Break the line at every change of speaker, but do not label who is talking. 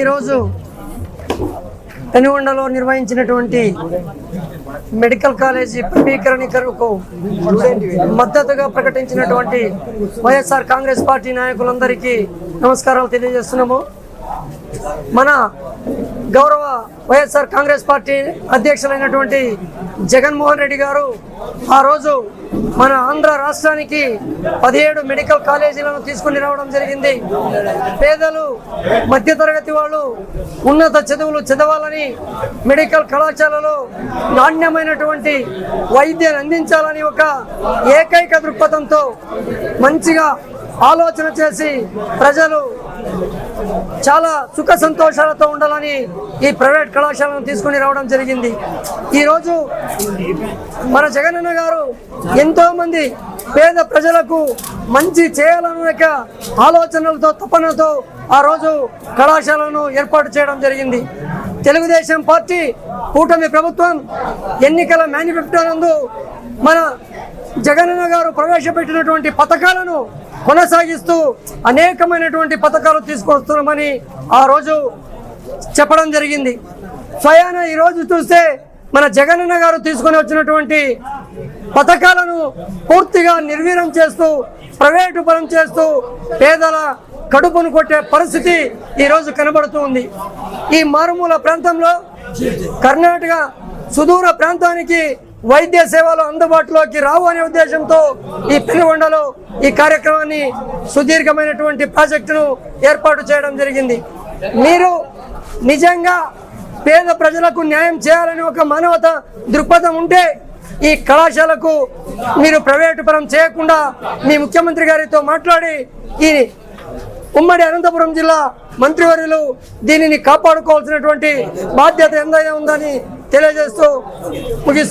ఈరోజు పెనుగొండలో నిర్వహించినటువంటి medical college ప్రైవేకరణకు మద్దతుగా ప్రకటించినటువంటి వైఎస్ఆర్ కాంగ్రెస్ పార్టీ నాయకులందరికీ నమస్కారాలు తెలియజేస్తున్నాము. మన గౌరవ వైఎస్ఆర్ కాంగ్రెస్ పార్టీ అధ్యక్షులైనటువంటి జగన్మోహన్ రెడ్డి గారు ఆ రోజు మన ఆంధ్ర రాష్ట్రానికి పదిహేడు మెడికల్ కాలేజీలను తీసుకుని రావడం జరిగింది. పేదలు మధ్యతరగతి వాళ్ళు ఉన్నత చదువులు చదవాలని మెడికల్ కళాశాలలో నాణ్యమైనటువంటి వైద్యాన్ని అందించాలని ఒక ఏకైక దృక్పథంతో మంచిగా ఆలోచన చేసి ప్రజలు చాలా సుఖ సంతోషాలతో ఉండాలని ఈ ప్రైవేట్ కళాశాలను తీసుకుని రావడం జరిగింది. ఈరోజు మన జగనన్న గారు ఎంతోమంది పేద ప్రజలకు మంచి చేయాలనే ఆలోచనలతో తపనతో ఆ రోజు కళాశాలను ఏర్పాటు చేయడం జరిగింది. తెలుగుదేశం పార్టీ కూటమి ప్రభుత్వం ఎన్నికల మేనిఫెస్టో నందు మన జగనన్న గారు ప్రవేశపెట్టినటువంటి పథకాలను కొనసాగిస్తూ అనేకమైనటువంటి పథకాలు తీసుకొస్తున్నామని ఆ రోజు చెప్పడం జరిగింది. స్వయాన ఈరోజు చూస్తే మన జగనన్న గారు తీసుకొని వచ్చినటువంటి పథకాలను పూర్తిగా నిర్వీర్యం చేస్తూ ప్రైవేటు పరం చేస్తూ పేదల కడుపును కొట్టే పరిస్థితి ఈరోజు కనబడుతూ ఉంది. ఈ మారుమూల ప్రాంతంలో కర్ణాటక సుదూర ప్రాంతానికి వైద్య సేవలు అందుబాటులోకి రావు అనే ఉద్దేశంతో ఈ పెనుగొండలో ఈ కార్యక్రమాన్ని సుదీర్ఘమైనటువంటి ప్రాజెక్టును ఏర్పాటు చేయడం జరిగింది. మీరు నిజంగా పేద ప్రజలకు న్యాయం చేయాలని ఒక మానవత దృక్పథం ఉంటే ఈ కళాశాలకు మీరు ప్రైవేటు పరం చేయకుండా మీ ముఖ్యమంత్రి గారితో మాట్లాడి ఈ ఉమ్మడి అనంతపురం జిల్లా మంత్రివర్యులు దీనిని కాపాడుకోవాల్సినటువంటి బాధ్యత ఎంతైనా ఉందని తెలియజేస్తూ ముగిస్తూ